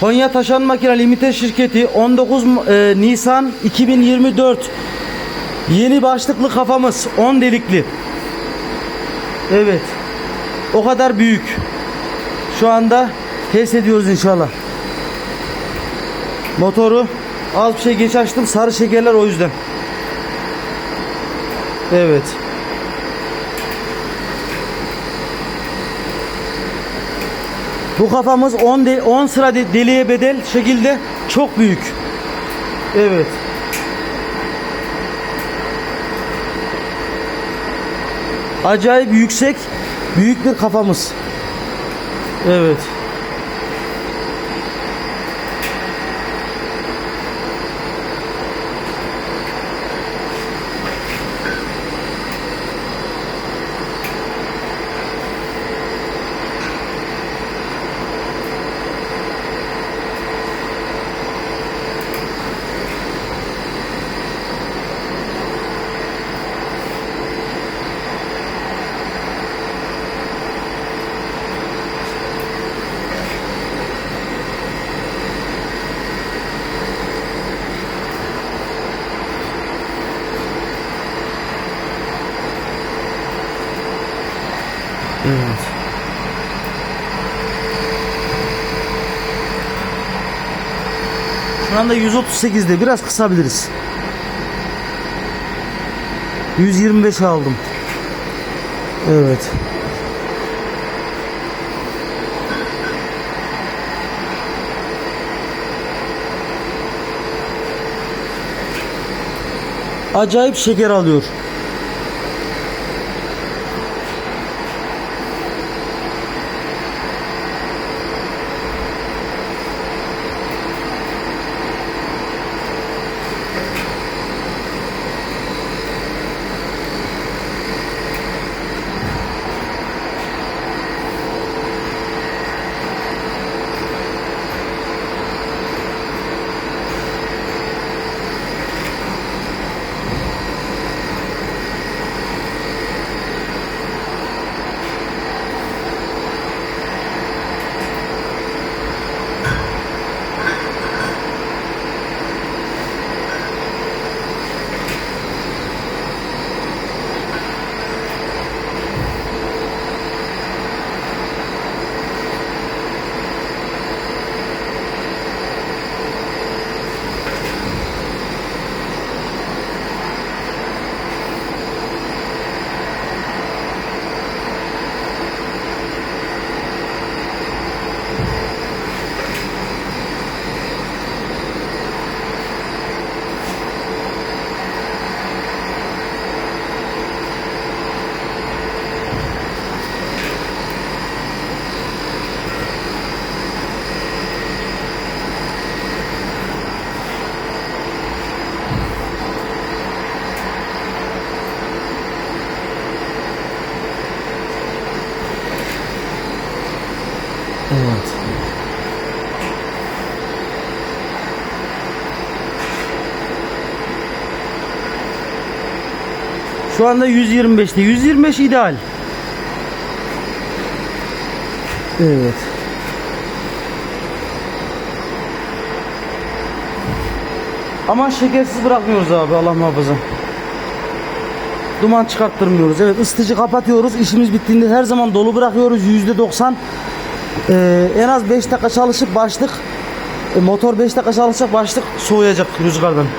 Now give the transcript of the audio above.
Konya Taşan Makine Limited şirketi 19 e, Nisan 2024 yeni başlıklı kafamız 10 delikli. Evet. O kadar büyük. Şu anda test ediyoruz inşallah. Motoru az bir şey geç açtım. Sarı şekerler o yüzden. Evet. Bu kafamız 10 de, 10 sıra de- deliğe bedel şekilde çok büyük. Evet. Acayip yüksek büyük bir kafamız. Evet. Evet. Şu anda 138'de biraz kısabiliriz. 125 aldım. Evet. Acayip şeker alıyor. Evet. Şu anda 125'te. 125 ideal. Evet. Ama şekersiz bırakmıyoruz abi Allah muhafaza. Duman çıkarttırmıyoruz. Evet ısıtıcı kapatıyoruz. İşimiz bittiğinde her zaman dolu bırakıyoruz. %90 ee, en az 5 dakika çalışıp başlık e, motor 5 dakika çalışacak başlık soğuyacak rüzgardan.